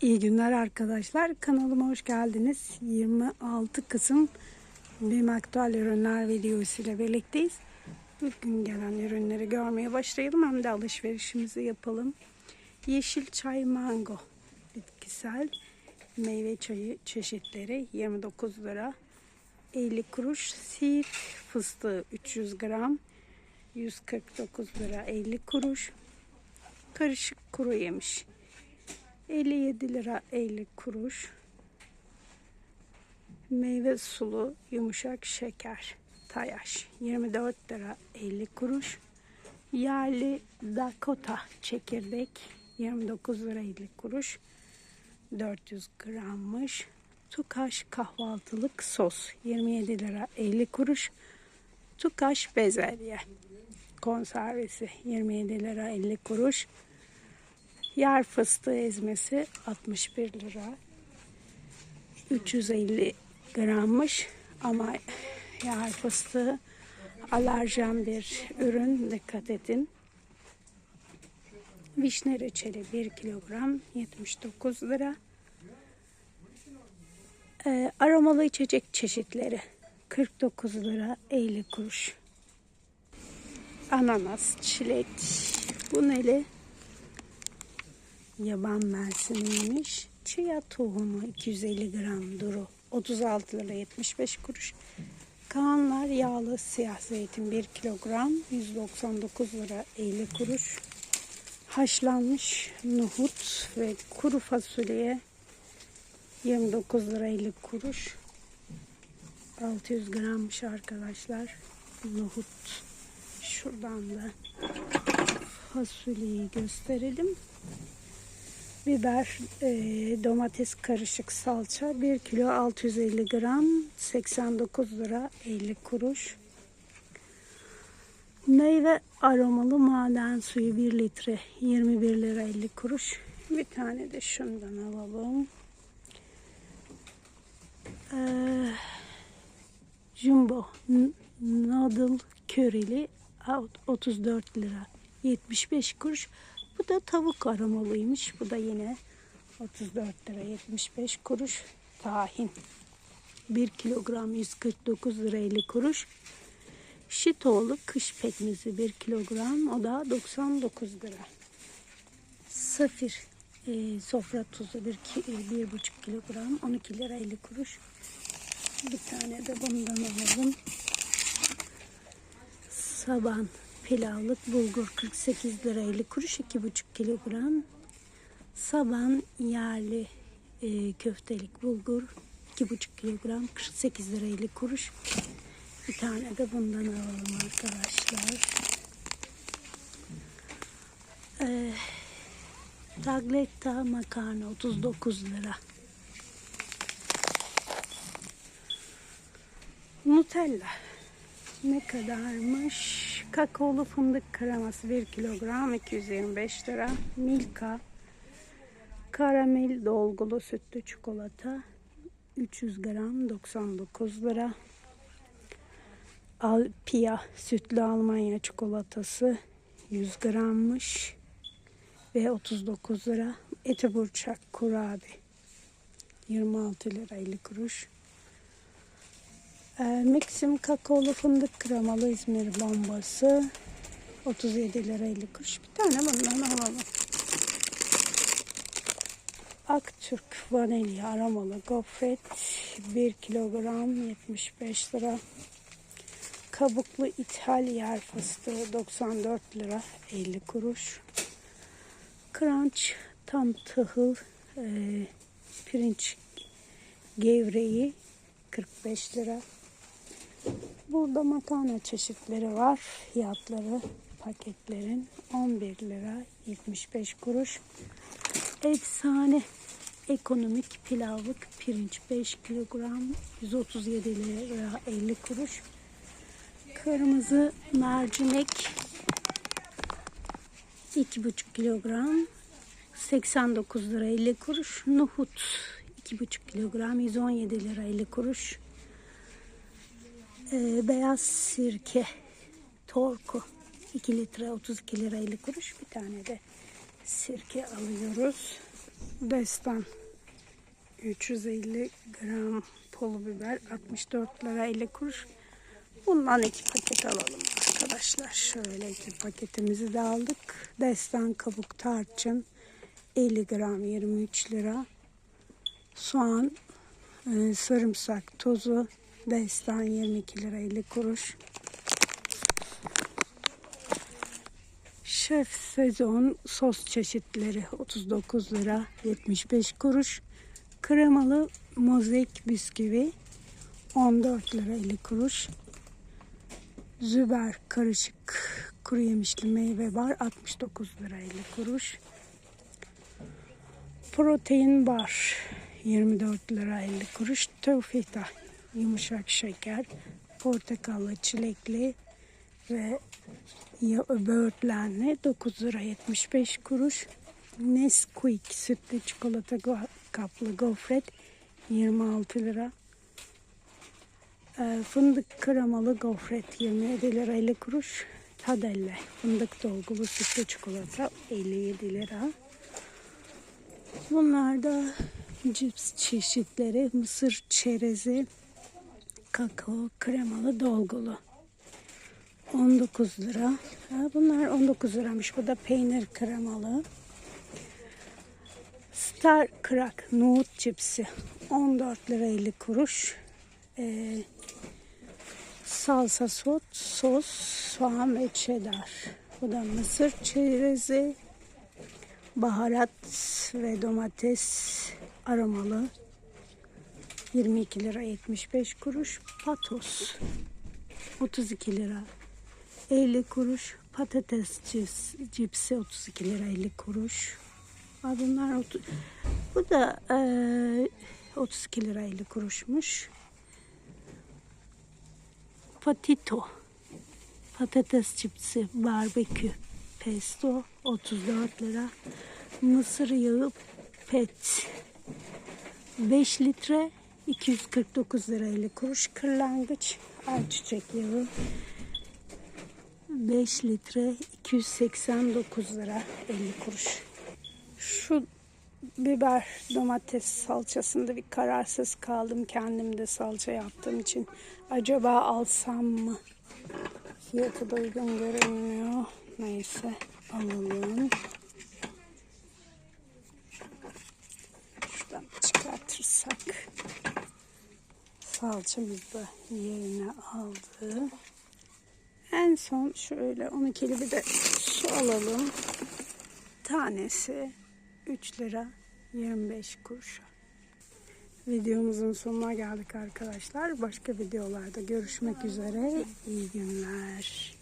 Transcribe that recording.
İyi günler arkadaşlar. Kanalıma hoş geldiniz. 26 Kasım BİM Aktüel Ürünler videosu ile birlikteyiz. Bugün gelen ürünleri görmeye başlayalım. Hem de alışverişimizi yapalım. Yeşil çay mango bitkisel meyve çayı çeşitleri 29 lira. 50 kuruş siirt fıstığı 300 gram 149 lira 50 kuruş. Karışık kuru yemiş 57 lira 50 kuruş. Meyve sulu yumuşak şeker tayaş 24 lira 50 kuruş. Yerli Dakota çekirdek 29 lira 50 kuruş. 400 grammış. Tukaş kahvaltılık sos 27 lira 50 kuruş. Tukaş bezelye konservesi 27 lira 50 kuruş. Yer fıstığı ezmesi 61 lira. 350 grammış ama yer fıstığı alerjen bir ürün dikkat edin. Vişne reçeli 1 kilogram 79 lira. Ee, aromalı içecek çeşitleri 49 lira 50 kuruş. Ananas, çilek, bu neli? Yaban mersiniymiş. Chia tohumu 250 gram duru 36 lira 75 kuruş. Kaanlar yağlı siyah zeytin 1 kilogram 199 lira 50 kuruş. Haşlanmış nohut ve kuru fasulye 29 lira 50 kuruş. 600 grammış arkadaşlar. Nohut. Şuradan da fasulyeyi gösterelim. Biber, e, domates karışık salça 1 kilo 650 gram 89 lira 50 kuruş. Meyve aromalı maden suyu 1 litre 21 lira 50 kuruş. Bir tane de şundan alalım. Ee, Jumbo noodle körili 34 lira 75 kuruş. Bu da tavuk aromalıymış. Bu da yine 34 lira 75 kuruş. Tahin 1 kilogram 149 lira 50 kuruş. Şitoğlu kış pekmezi 1 kilogram o da 99 lira. Safir e, sofra tuzu 1 ki, e, bir buçuk kilogram 12 lira 50 kuruş. Bir tane de bundan alalım. Saban pilavlık bulgur 48 lira 50 kuruş 2,5 kilogram. Saban yerli e, köftelik bulgur 2,5 kilogram 48 lira 50 kuruş. Bir tane de bundan alalım arkadaşlar. E, tagletta makarna 39 lira. Nutella ne kadarmış? Kakaolu fındık kreması 1 kilogram 225 lira. Milka karamel dolgulu sütlü çikolata 300 gram 99 lira. Alpia sütlü Almanya çikolatası 100 grammış ve 39 lira. Eti burçak kurabi 26 lira 50 kuruş. Ee, Maxim kakaolu fındık kremalı İzmir bombası 37 lira 50 kuruş. Bir tane bundan alalım. Aktürk vanilya aromalı gofret 1 kilogram 75 lira. Kabuklu ithal yer fıstığı 94 lira 50 kuruş. Crunch tam tahıl e, pirinç gevreği 45 lira. Burada makarna çeşitleri var. Fiyatları paketlerin 11 lira 75 kuruş. Efsane ekonomik pilavlık pirinç 5 kilogram 137 lira 50 kuruş. Kırmızı mercimek 2,5 kilogram 89 lira 50 kuruş. Nohut 2,5 kilogram 117 lira 50 kuruş. Ee, beyaz sirke torku 2 litre 32 lira 50 kuruş bir tane de sirke alıyoruz Destan 350 gram pul biber 64 lira 50 kuruş. Bundan iki paket alalım arkadaşlar. Şöyle iki paketimizi de aldık. Destan kabuk tarçın 50 gram 23 lira. Soğan, e, sarımsak tozu Destan 22 lira 50 kuruş. Şef sezon sos çeşitleri 39 lira 75 kuruş. Kremalı mozaik bisküvi 14 lira 50 kuruş. Züber karışık kuru yemişli meyve bar 69 lira 50 kuruş. Protein bar 24 lira 50 kuruş. Teufita yumuşak şeker, portakallı, çilekli ve böğürtlenli 9 lira 75 kuruş. Nesquik sütlü çikolata kaplı gofret 26 lira. Ee, fındık kremalı gofret 27 lira 50 kuruş. Tadelle fındık dolgulu sütlü çikolata 57 lira. Bunlar da cips çeşitleri mısır çerezi kakao kremalı dolgulu. 19 lira. Ha, bunlar 19 liramış. Bu da peynir kremalı. Star Crack nohut cipsi 14 lira 50 kuruş. Ee, salsa sos, sos, soğan ve cheddar. Bu da mısır çerezi, baharat ve domates aromalı. 22 lira 75 kuruş. Patos 32 lira 50 kuruş. Patates cips, cipsi 32 lira 50 kuruş. Ha, bunlar bu da eee 32 lira 50 kuruşmuş. Patito patates cipsi barbekü pesto 34 lira. Mısır yağı pet 5 litre 249 lira 50 kuruş. Kırlangıç ayçiçek yağı 5 litre 289 lira 50 kuruş. Şu biber domates salçasında bir kararsız kaldım. Kendim de salça yaptığım için. Acaba alsam mı? Fiyatı da uygun görünmüyor. Neyse alalım. Şuradan çıkartırsak salçamız da yerine aldı. En son şöyle 12'li bir de su alalım. Tanesi 3 lira 25 kuruş. Videomuzun sonuna geldik arkadaşlar. Başka videolarda görüşmek üzere. İyi günler.